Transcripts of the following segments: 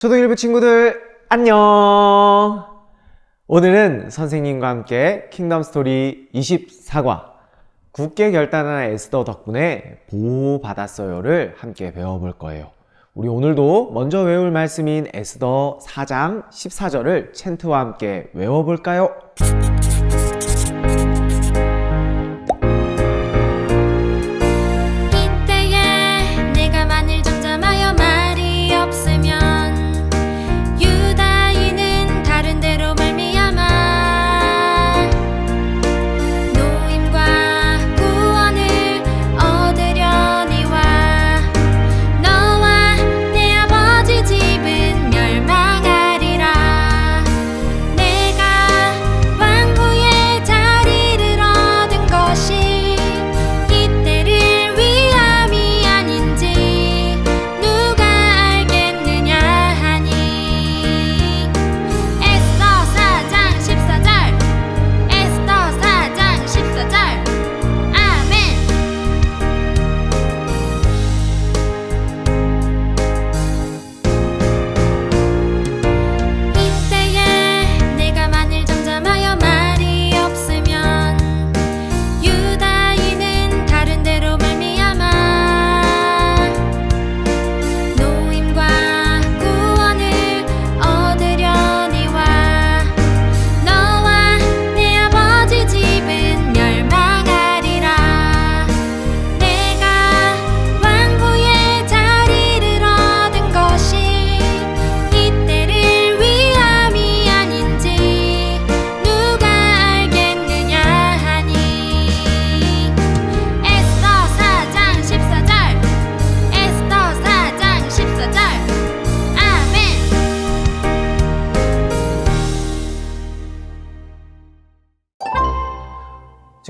초등일부 친구들 안녕! 오늘은 선생님과 함께 킹덤 스토리 24과 굳게 결단한 에스더 덕분에 보호받았어요를 함께 배워볼 거예요. 우리 오늘도 먼저 외울 말씀인 에스더 4장 14절을 챈트와 함께 외워볼까요?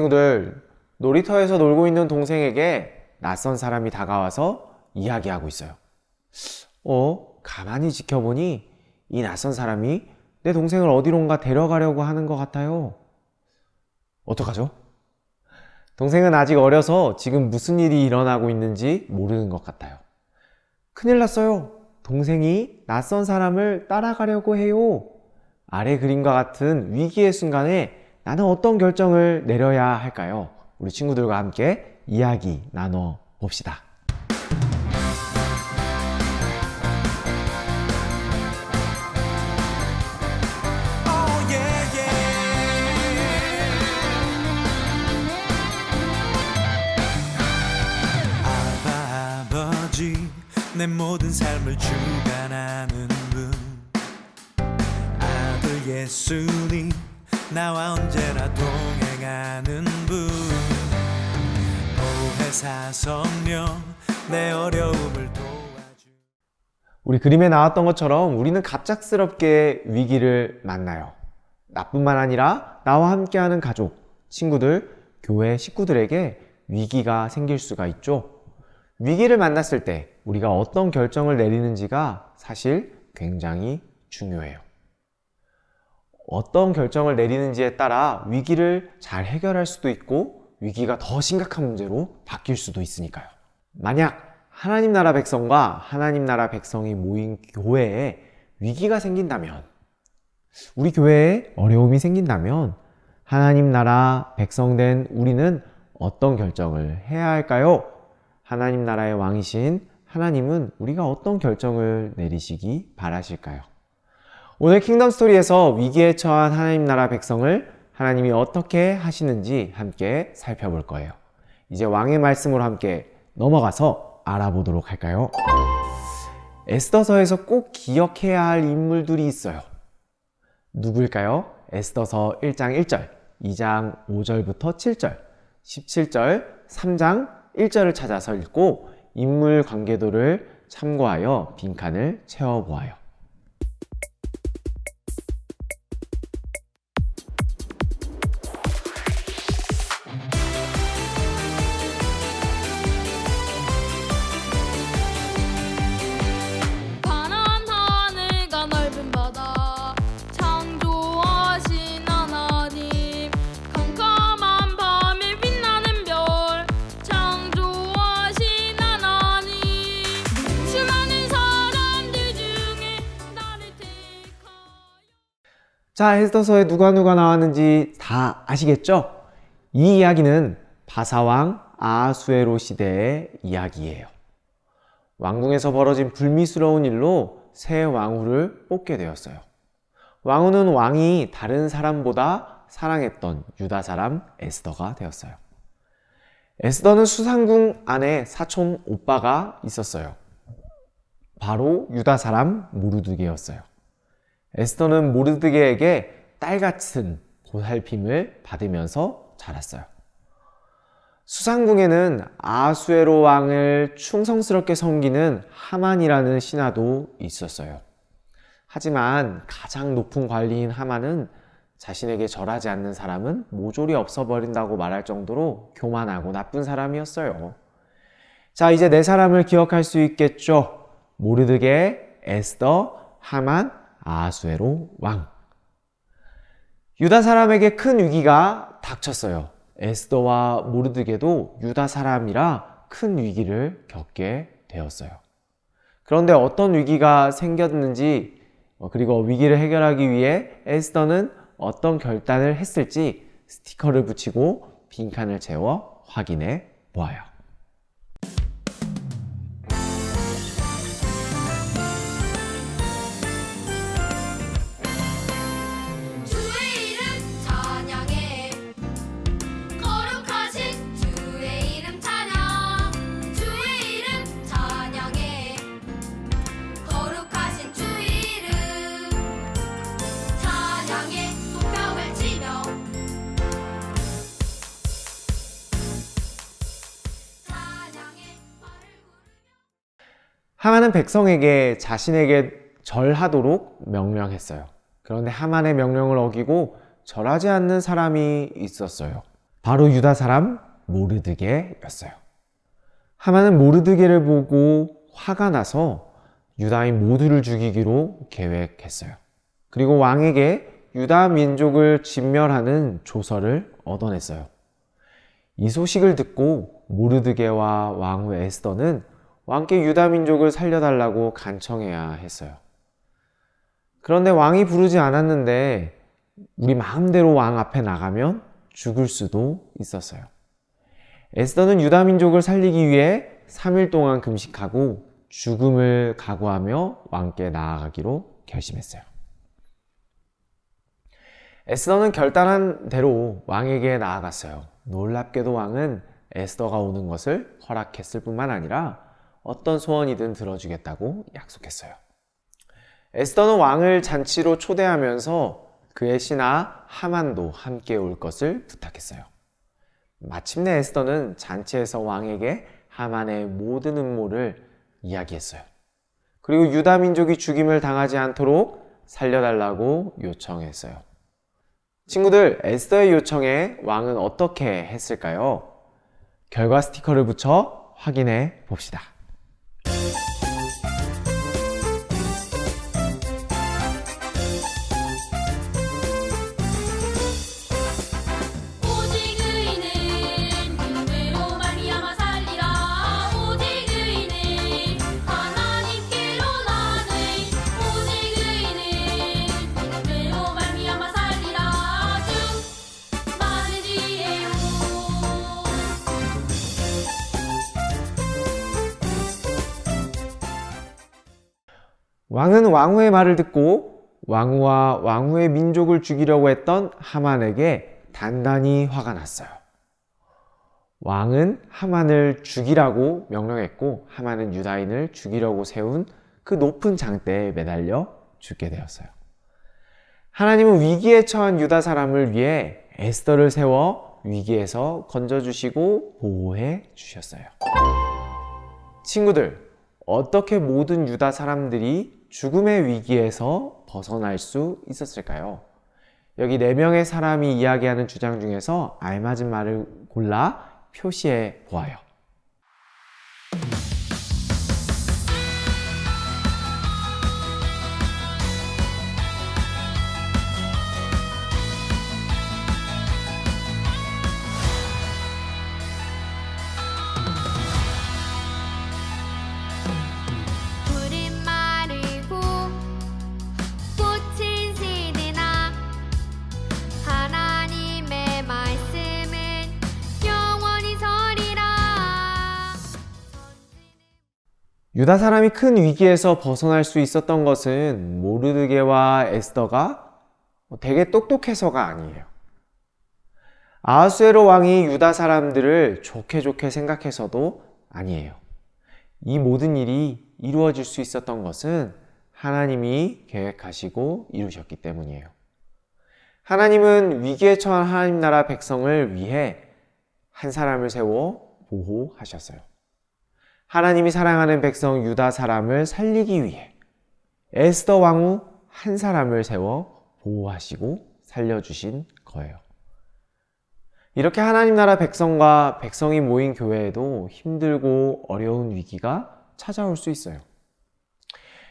친구들, 놀이터에서 놀고 있는 동생에게 낯선 사람이 다가와서 이야기하고 있어요. 어, 가만히 지켜보니 이 낯선 사람이 내 동생을 어디론가 데려가려고 하는 것 같아요. 어떡하죠? 동생은 아직 어려서 지금 무슨 일이 일어나고 있는지 모르는 것 같아요. 큰일 났어요. 동생이 낯선 사람을 따라가려고 해요. 아래 그림과 같은 위기의 순간에 나는 어떤 결정을 내려야 할까요? 우리 친구들과 함께 이야기 나눠 봅시다. 내 모든 삶을 주관 나와 언제나 동행하는 분 보혜사 성령 내 어려움을 도와주 우리 그림에 나왔던 것처럼 우리는 갑작스럽게 위기를 만나요. 나뿐만 아니라 나와 함께하는 가족, 친구들, 교회 식구들에게 위기가 생길 수가 있죠. 위기를 만났을 때 우리가 어떤 결정을 내리는지가 사실 굉장히 중요해요. 어떤 결정을 내리는지에 따라 위기를 잘 해결할 수도 있고 위기가 더 심각한 문제로 바뀔 수도 있으니까요. 만약 하나님 나라 백성과 하나님 나라 백성이 모인 교회에 위기가 생긴다면, 우리 교회에 어려움이 생긴다면, 하나님 나라 백성된 우리는 어떤 결정을 해야 할까요? 하나님 나라의 왕이신 하나님은 우리가 어떤 결정을 내리시기 바라실까요? 오늘 킹덤 스토리에서 위기에 처한 하나님 나라 백성을 하나님이 어떻게 하시는지 함께 살펴볼 거예요. 이제 왕의 말씀으로 함께 넘어가서 알아보도록 할까요? 에스더서에서 꼭 기억해야 할 인물들이 있어요. 누구일까요? 에스더서 1장 1절, 2장 5절부터 7절, 17절, 3장 1절을 찾아서 읽고 인물 관계도를 참고하여 빈칸을 채워보아요. 자, 에스더서에 누가 누가 나왔는지 다 아시겠죠? 이 이야기는 바사왕 아하수에로 시대의 이야기예요. 왕궁에서 벌어진 불미스러운 일로 새 왕후를 뽑게 되었어요. 왕후는 왕이 다른 사람보다 사랑했던 유다 사람 에스더가 되었어요. 에스더는 수상궁 안에 사촌 오빠가 있었어요. 바로 유다 사람 모르드게였어요. 에스더는 모르드게에게 딸 같은 보살핌을 받으면서 자랐어요. 수상궁에는 아수에로 왕을 충성스럽게 섬기는 하만이라는 신하도 있었어요. 하지만 가장 높은 관리인 하만은 자신에게 절하지 않는 사람은 모조리 없어버린다고 말할 정도로 교만하고 나쁜 사람이었어요. 자, 이제 네 사람을 기억할 수 있겠죠? 모르드게, 에스더, 하만, 아수에로 왕. 유다 사람에게 큰 위기가 닥쳤어요. 에스더와 모르드게도 유다 사람이라 큰 위기를 겪게 되었어요. 그런데 어떤 위기가 생겼는지 어, 그리고 위기를 해결하기 위해 에스더는 어떤 결단을 했을지 스티커를 붙이고 빈칸을 채워 확인해 보아요. 하만은 백성에게 자신에게 절하도록 명령했어요. 그런데 하만의 명령을 어기고 절하지 않는 사람이 있었어요. 바로 유다 사람 모르드게였어요. 하만은 모르드게를 보고 화가 나서 유다인 모두를 죽이기로 계획했어요. 그리고 왕에게 유다 민족을 진멸하는 조서를 얻어냈어요. 이 소식을 듣고 모르드게와 왕후 에스더는 왕께 유다 민족을 살려달라고 간청해야 했어요. 그런데 왕이 부르지 않았는데 우리 마음대로 왕 앞에 나가면 죽을 수도 있었어요. 에스더는 유다 민족을 살리기 위해 3일 동안 금식하고 죽음을 각오하며 왕께 나아가기로 결심했어요. 에스더는 결단한 대로 왕에게 나아갔어요. 놀랍게도 왕은 에스더가 오는 것을 허락했을 뿐만 아니라 어떤 소원이든 들어주겠다고 약속했어요. 에스더는 왕을 잔치로 초대하면서 그의 신하 하만도 함께 올 것을 부탁했어요. 마침내 에스더는 잔치에서 왕에게 하만의 모든 음모를 이야기했어요. 그리고 유다 민족이 죽임을 당하지 않도록 살려달라고 요청했어요. 친구들, 에스더의 요청에 왕은 어떻게 했을까요? 결과 스티커를 붙여 확인해 봅시다. 왕은 왕후의 말을 듣고 왕후와 왕후의 민족을 죽이려고 했던 하만에게 단단히 화가 났어요. 왕은 하만을 죽이라고 명령했고 하만은 유다인을 죽이려고 세운 그 높은 장대에 매달려 죽게 되었어요. 하나님은 위기에 처한 유다 사람을 위해 에스더를 세워 위기에서 건져주시고 보호해 주셨어요. 친구들, 어떻게 모든 유다 사람들이 죽음의 위기에서 벗어날 수 있었을까요? 여기 네 명의 사람이 이야기하는 주장 중에서 알맞은 말을 골라 표시해 보아요. 유다 사람이 큰 위기에서 벗어날 수 있었던 것은 모르드게와 에스더가 되게 똑똑해서가 아니에요. 아하수에로 왕이 유다 사람들을 좋게 좋게 생각해서도 아니에요. 이 모든 일이 이루어질 수 있었던 것은 하나님이 계획하시고 이루셨기 때문이에요. 하나님은 위기에 처한 하나님 나라 백성을 위해 한 사람을 세워 보호하셨어요. 하나님이 사랑하는 백성 유다 사람을 살리기 위해 에스더 왕후 한 사람을 세워 보호하시고 살려주신 거예요. 이렇게 하나님 나라 백성과 백성이 모인 교회에도 힘들고 어려운 위기가 찾아올 수 있어요.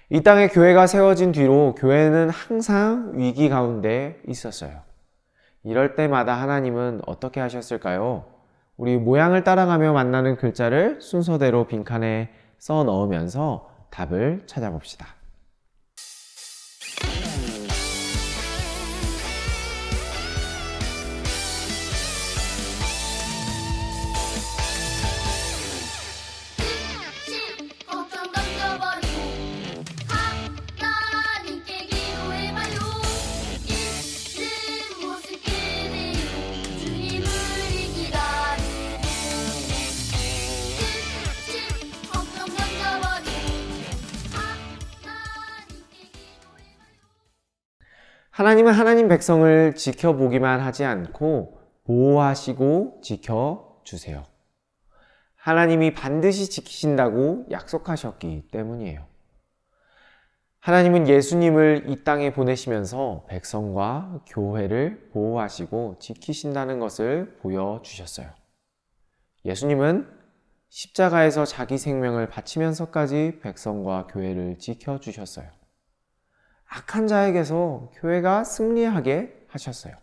이 땅에 교회가 세워진 뒤로 교회는 항상 위기 가운데 있었어요. 이럴 때마다 하나님은 어떻게 하셨을까요? 우리 모양을 따라가며 만나는 글자를 순서대로 빈칸에 써 넣으면서 답을 찾아봅시다. 하나님은 하나님 백성을 지켜보기만 하지 않고 보호하시고 지켜주세요. 하나님이 반드시 지키신다고 약속하셨기 때문이에요. 하나님은 예수님을 이 땅에 보내시면서 백성과 교회를 보호하시고 지키신다는 것을 보여주셨어요. 예수님은 십자가에서 자기 생명을 바치면서까지 백성과 교회를 지켜주셨어요. 악한 자에게서 교회가 승리하게 하셨어요.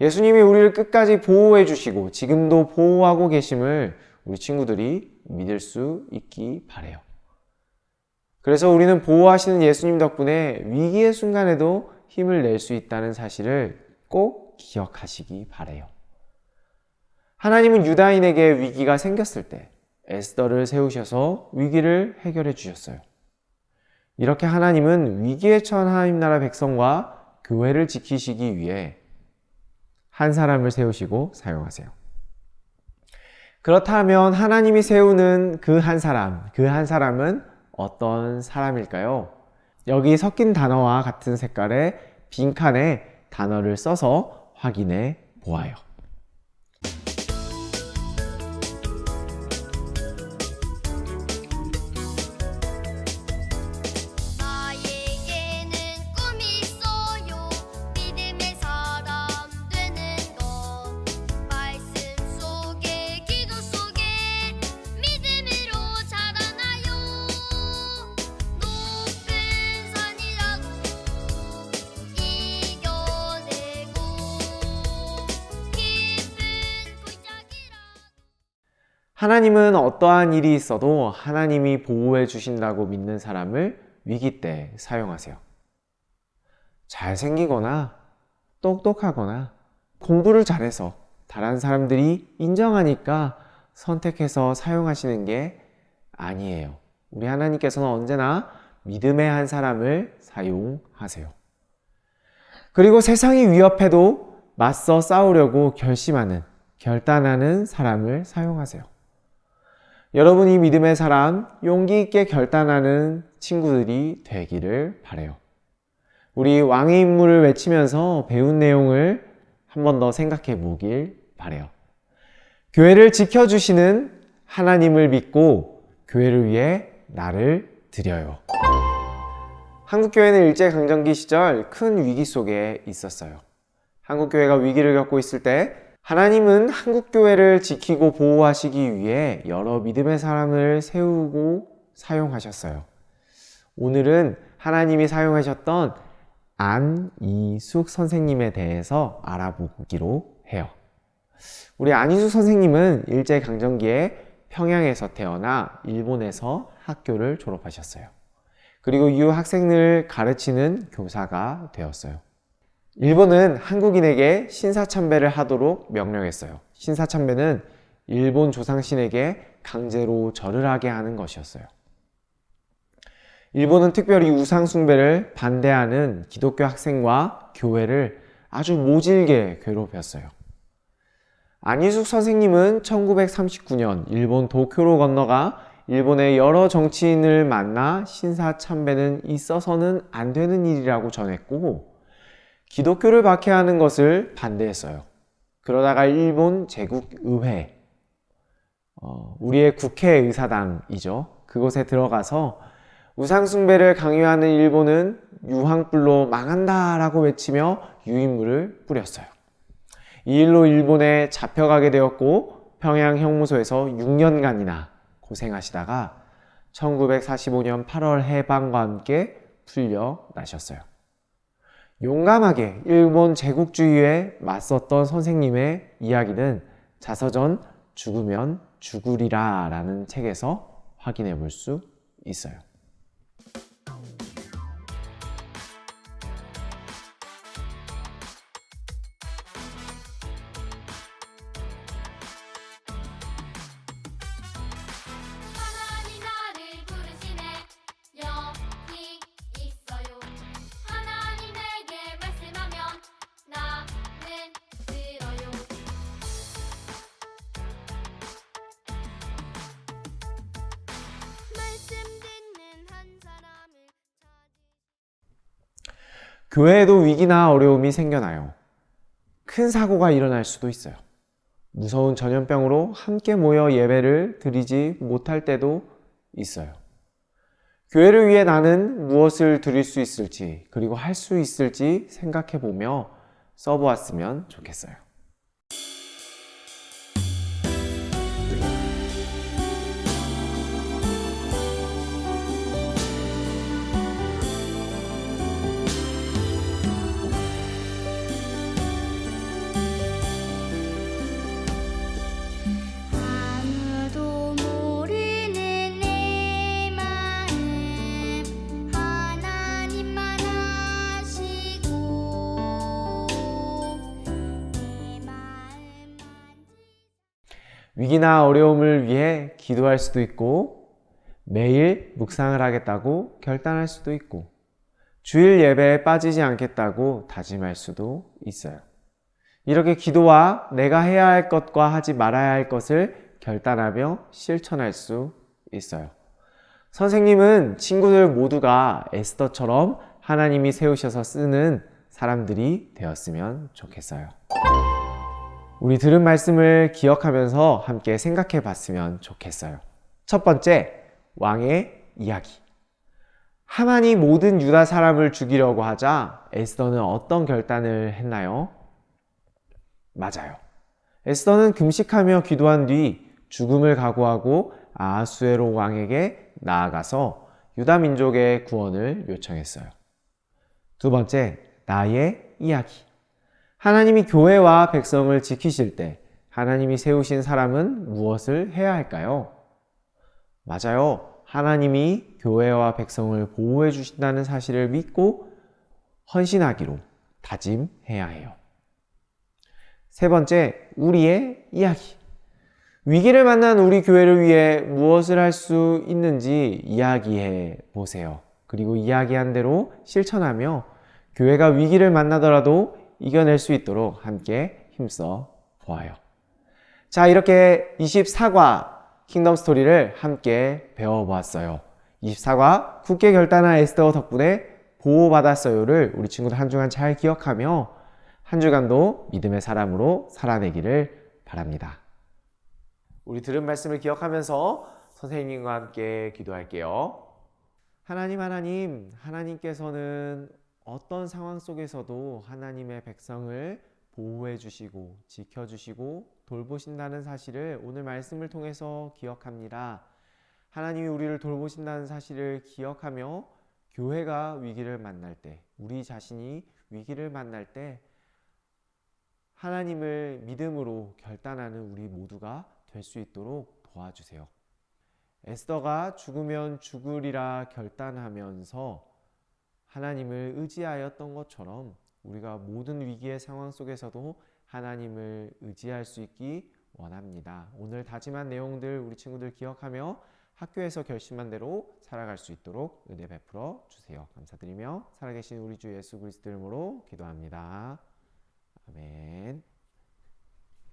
예수님이 우리를 끝까지 보호해 주시고 지금도 보호하고 계심을 우리 친구들이 믿을 수 있기 바래요. 그래서 우리는 보호하시는 예수님 덕분에 위기의 순간에도 힘을 낼 수 있다는 사실을 꼭 기억하시기 바래요. 하나님은 유다인에게 위기가 생겼을 때 에스더를 세우셔서 위기를 해결해 주셨어요. 이렇게 하나님은 위기에 처한 하나님 나라 백성과 교회를 지키시기 위해 한 사람을 세우시고 사용하세요. 그렇다면 하나님이 세우는 그 한 사람, 그 한 사람은 어떤 사람일까요? 여기 섞인 단어와 같은 색깔의 빈칸에 단어를 써서 확인해 보아요. 하나님은 어떠한 일이 있어도 하나님이 보호해 주신다고 믿는 사람을 위기 때 사용하세요. 잘생기거나 똑똑하거나 공부를 잘해서 다른 사람들이 인정하니까 선택해서 사용하시는 게 아니에요. 우리 하나님께서는 언제나 믿음의 한 사람을 사용하세요. 그리고 세상이 위협해도 맞서 싸우려고 결심하는, 결단하는 사람을 사용하세요. 여러분이 믿음의 사람, 용기 있게 결단하는 친구들이 되기를 바래요. 우리 왕의 임무를 외치면서 배운 내용을 한 번 더 생각해 보길 바래요. 교회를 지켜주시는 하나님을 믿고 교회를 위해 나를 드려요. 한국교회는 일제강점기 시절 큰 위기 속에 있었어요. 한국교회가 위기를 겪고 있을 때 하나님은 한국교회를 지키고 보호하시기 위해 여러 믿음의 사람을 세우고 사용하셨어요. 오늘은 하나님이 사용하셨던 안이숙 선생님에 대해서 알아보기로 해요. 우리 안이숙 선생님은 일제강점기에 평양에서 태어나 일본에서 학교를 졸업하셨어요. 그리고 이후 학생을 가르치는 교사가 되었어요. 일본은 한국인에게 신사참배를 하도록 명령했어요. 신사참배는 일본 조상신에게 강제로 절을 하게 하는 것이었어요. 일본은 특별히 우상숭배를 반대하는 기독교 학생과 교회를 아주 모질게 괴롭혔어요. 안희숙 선생님은 1939년 일본 도쿄로 건너가 일본의 여러 정치인을 만나 신사 참배는 있어서는 안 되는 일이라고 전했고 기독교를 박해하는 것을 반대했어요. 그러다가 일본 제국의회, 어, 우리의 국회의사당이죠. 그곳에 들어가서 우상숭배를 강요하는 일본은 유황불로 망한다라고 외치며 유인물을 뿌렸어요. 이 일로 일본에 잡혀가게 되었고 평양 형무소에서 6년간이나 고생하시다가 1945년 8월 해방과 함께 풀려나셨어요. 용감하게 일본 제국주의에 맞섰던 선생님의 이야기는 자서전 죽으면 죽으리라 라는 책에서 확인해 볼 수 있어요. 교회에도 위기나 어려움이 생겨나요. 큰 사고가 일어날 수도 있어요. 무서운 전염병으로 함께 모여 예배를 드리지 못할 때도 있어요. 교회를 위해 나는 무엇을 드릴 수 있을지, 그리고 할 수 있을지 생각해 보며 써보았으면 좋겠어요. 위기나 어려움을 위해 기도할 수도 있고, 매일 묵상을 하겠다고 결단할 수도 있고, 주일 예배에 빠지지 않겠다고 다짐할 수도 있어요. 이렇게 기도와 내가 해야 할 것과 하지 말아야 할 것을 결단하며 실천할 수 있어요. 선생님은 친구들 모두가 에스더처럼 하나님이 세우셔서 쓰는 사람들이 되었으면 좋겠어요. 우리 들은 말씀을 기억하면서 함께 생각해 봤으면 좋겠어요. 첫 번째, 왕의 이야기. 하만이 모든 유다 사람을 죽이려고 하자 에스더는 어떤 결단을 했나요? 맞아요. 에스더는 금식하며 기도한 뒤 죽음을 각오하고 아하수에로 왕에게 나아가서 유다 민족의 구원을 요청했어요. 두 번째, 나의 이야기. 하나님이 교회와 백성을 지키실 때 하나님이 세우신 사람은 무엇을 해야 할까요? 맞아요. 하나님이 교회와 백성을 보호해 주신다는 사실을 믿고 헌신하기로 다짐해야 해요. 세 번째, 우리의 이야기. 위기를 만난 우리 교회를 위해 무엇을 할 수 있는지 이야기해 보세요. 그리고 이야기한 대로 실천하며 교회가 위기를 만나더라도 이겨낼 수 있도록 함께 힘써 보아요. 자, 이렇게 24과 킹덤 스토리를 함께 배워보았어요. 24과 굳게 결단한 에스더 덕분에 보호받았어요를 우리 친구들 한 주간 잘 기억하며 한 주간도 믿음의 사람으로 살아내기를 바랍니다. 우리 들은 말씀을 기억하면서 선생님과 함께 기도할게요. 하나님, 하나님, 하나님께서는 어떤 상황 속에서도 하나님의 백성을 보호해 주시고 지켜 주시고 돌보신다는 사실을 오늘 말씀을 통해서 기억합니다. 하나님이 우리를 돌보신다는 사실을 기억하며 교회가 위기를 만날 때, 우리 자신이 위기를 만날 때 하나님을 믿음으로 결단하는 우리 모두가 될 수 있도록 도와주세요. 에스더가 죽으면 죽으리라 결단하면서 하나님을 의지하였던 것처럼 우리가 모든 위기의 상황 속에서도 하나님을 의지할 수 있기 원합니다. 오늘 다짐한 내용들 우리 친구들 기억하며 학교에서 결심한 대로 살아갈 수 있도록 은혜 베풀어 주세요. 감사드리며 살아계신 우리 주 예수 그리스도 이름으로 기도합니다. 아멘.